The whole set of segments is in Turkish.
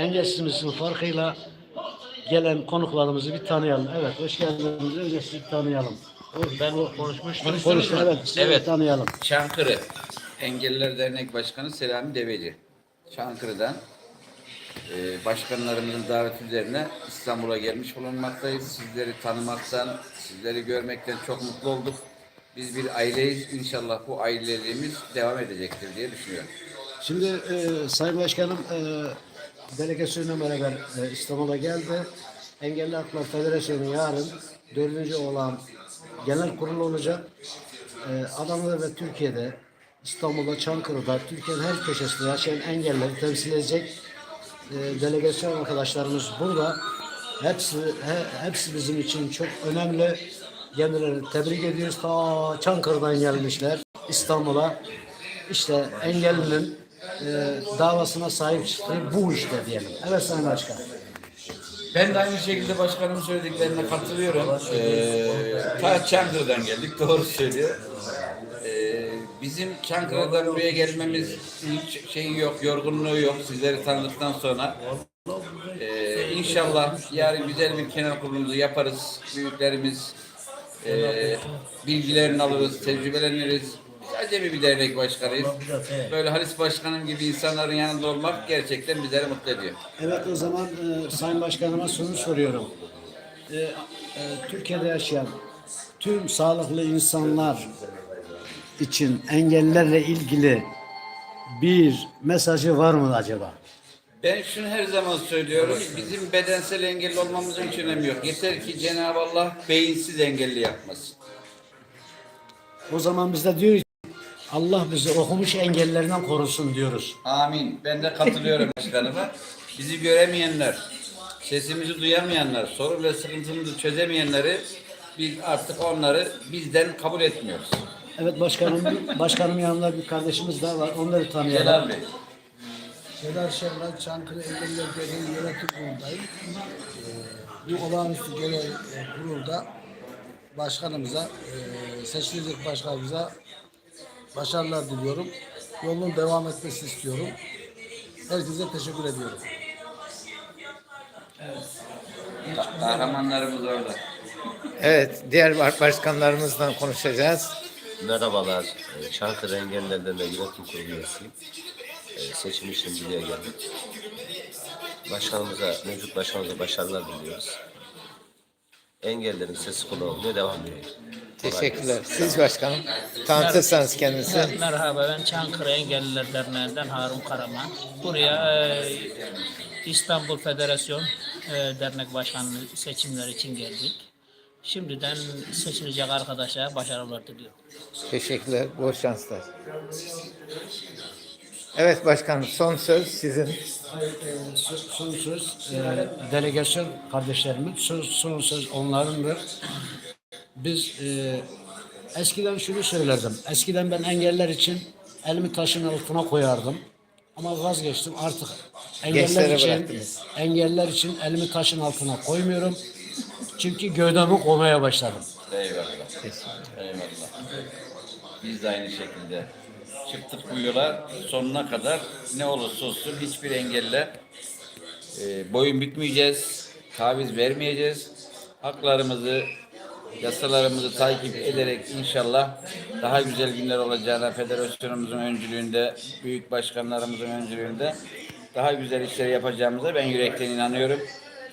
Engelsizimizin farkıyla gelen konuklarımızı bir tanıyalım. Evet, hoş geldiniz. Önce sizi tanıyalım. Ben konuşmuştum. Konuşun, evet, sizi Evet. tanıyalım. Çankırı Engelliler Dernek Başkanı Selami Deveci. Çankırı'dan e, başkanlarımızın daveti üzerine İstanbul'a gelmiş bulunmaktayız. Sizleri tanımaktan, sizleri görmekten çok mutlu olduk. Biz bir aileyiz. İnşallah bu aileliğimiz devam edecektir diye düşünüyorum. Şimdi e, Sayın Başkanım e, delegasyonla beraber e, İstanbul'a geldi. Engelli Haklar Federasyonu yarın dördüncü olan genel kurul olacak. E, Adana'da ve Türkiye'de İstanbul'da, Çankırı'da, Türkiye'nin her köşesinde yaşayan engelleri temsil edecek e, delegasyon arkadaşlarımız burada. Hepsi he- hepsi bizim için çok önemli. Kendilerini tebrik ediyoruz. Ta Çankırı'dan gelmişler İstanbul'a. İşte engellinin e, davasına sahip çıktığı bu işte diyelim. Evet Sayın Başkan. Ben de aynı şekilde başkanımın söylediklerine katılıyorum. Ee, ta Çankırı'dan geldik, doğru söylüyor. Ee, bizim Çankırı'dan buraya gelmemiz hiç şeyi yok, yorgunluğu yok sizleri tanıdıktan sonra. Ee, inşallah yarın güzel bir kenar kurulumuzu yaparız. Büyüklerimiz e, bilgilerini alırız, tecrübeleniriz. Biz acemi bir dernek başkanıyız. Böyle Halis Başkanım gibi insanların yanında olmak gerçekten bizleri mutlu ediyor. Evet o zaman e, Sayın Başkanıma soru soruyorum. E, e, Türkiye'de yaşayan tüm sağlıklı insanlar için engellerle ilgili bir mesajı var mı acaba? Ben şunu her zaman söylüyorum. Bizim bedensel engelli olmamızın hiç önemi yok. Yeter ki Cenab-ı Allah beyinsiz engelli yapmasın. O zaman biz de diyoruz Allah bizi okumuş engellerinden korusun diyoruz. Amin. Ben de katılıyorum başkanıma. Bizi göremeyenler, sesimizi duyamayanlar, sorun ve sıkıntımızı çözemeyenleri biz artık onları bizden kabul etmiyoruz. Evet başkanım, başkanım yanında bir kardeşimiz daha var. Onları tanıyalım. Celal Bey. Sedat Şevlat Çankırı Engelliler Derneği Yönetim Kurulu'ndayım. Ee, bu olağanüstü genel kurulda başkanımıza, e, seçilecek başkanımıza başarılar diliyorum. Yolun devam etmesini istiyorum. Herkese teşekkür ediyorum. Ka- Kahramanlarımız orada. Evet, diğer baş- başkanlarımızla konuşacağız. Merhabalar, e, Çankırı Engellilerden de yönetim kurulu üyesiyim. E, Seçim için buraya geldik. Başkanımıza, mevcut başkanımıza başarılar diliyoruz. Engellerin sesi kulağı olmaya devam ediyor. Teşekkürler. Siz başkanım tanıtırsanız kendinizi. Merhaba ben Çankırı Engelliler Derneği'nden Harun Karaman. Buraya e, İstanbul Federasyon e, Dernek Başkanlığı seçimleri için geldik. Şimdiden seçilecek arkadaşa başarılar diliyorum. Teşekkürler. Bol şanslar. Evet başkanım son söz sizin. Son- Son söz e, delegasyon kardeşlerimin son, son söz onlarındır. Biz e, eskiden şunu söylerdim. Eskiden ben engeller için elimi taşın altına koyardım. Ama vazgeçtim artık engeller Gençlere için bıraktınız. engeller için elimi taşın altına koymuyorum. Çünkü gövdemi koymaya başladım. Eyvallah. Eyvallah. Biz de aynı şekilde çıktık bu yola sonuna kadar ne olursa olsun hiçbir engelle e, boyun bükmeyeceğiz, taviz vermeyeceğiz. Haklarımızı, yasalarımızı takip ederek inşallah daha güzel günler olacağına federasyonumuzun öncülüğünde, büyük başkanlarımızın öncülüğünde daha güzel işler yapacağımıza ben yürekten inanıyorum.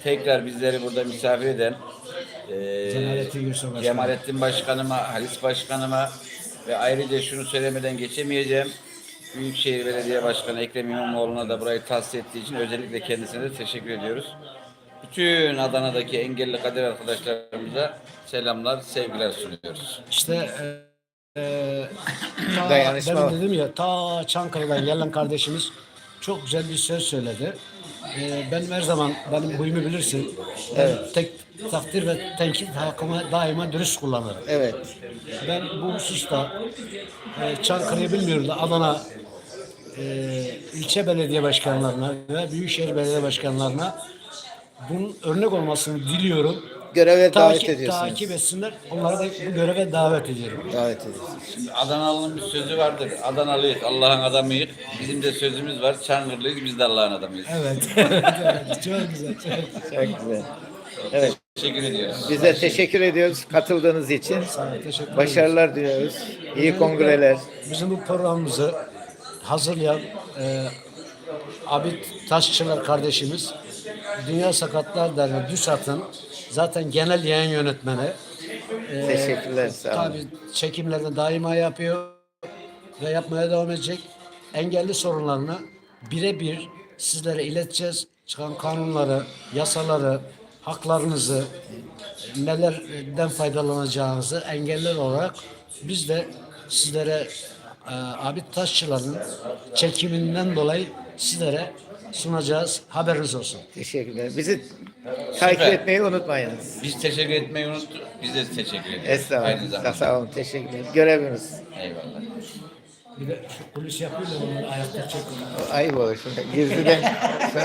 Tekrar bizleri burada misafir eden e, Cemalettin Başkanım. Cemalettin Başkanıma, Halis Başkanıma ve ayrıca şunu söylemeden geçemeyeceğim. Büyükşehir Belediye Başkanı Ekrem İmamoğlu'na da burayı tahsis ettiği için özellikle kendisine de teşekkür ediyoruz. Bütün Adana'daki engelli kader arkadaşlarımıza selamlar, sevgiler sunuyoruz. İşte e, e, ta, Dayanışma ben var. dedim ya ta Çankırı'dan gelen kardeşimiz çok güzel bir söz söyledi. E, benim her zaman benim huyumu bilirsin. Ben tek takdir ve tenkit hakkımı daima dürüst kullanırım. Evet. Ben bu hususta e, Çankırı'yı bilmiyorum da Adana e, ilçe belediye başkanlarına ve büyükşehir belediye başkanlarına bunun örnek olmasını diliyorum. göreve davet takip, ediyorsunuz. takip etsinler. Onları da bu göreve davet ediyorum. Davet ediyorsunuz. Şimdi Adanalı'nın bir sözü vardır. Adanalıyız, Allah'ın adamıyız. Bizim de sözümüz var. Çankırılıyız, biz de Allah'ın adamıyız. Evet. evet. Çok güzel. Çok güzel. Çok güzel. Evet. Teşekkür ediyoruz. Biz de teşekkür ediyoruz katıldığınız için. Teşekkür. Başarılar diliyoruz. İyi kongreler. Bizim bu programımızı hazırlayan e, Abid Taşçılar kardeşimiz Dünya Sakatlar Derneği DÜSAT'ın zaten genel yayın yönetmeni. E, Teşekkürler. Sağ olun. Tabii çekimlerini daima yapıyor ve yapmaya devam edecek. Engelli sorunlarını birebir sizlere ileteceğiz. Çıkan kanunları, yasaları, haklarınızı, nelerden faydalanacağınızı engeller olarak biz de sizlere e, Abid Taşçılar'ın çekiminden dolayı sizlere sunacağız. Haberiniz olsun. Teşekkürler. Bizi takip etmeyi unutmayınız. Biz teşekkür etmeyi unuttuk. Biz de teşekkür ediyoruz. Aynı Estağfurullah. zamanda. Sağ olun. Teşekkürler. Görevimiz. Eyvallah. Bir de polis yapıyor da onları ayakta çekiyor. Ayıp olur. Gizliden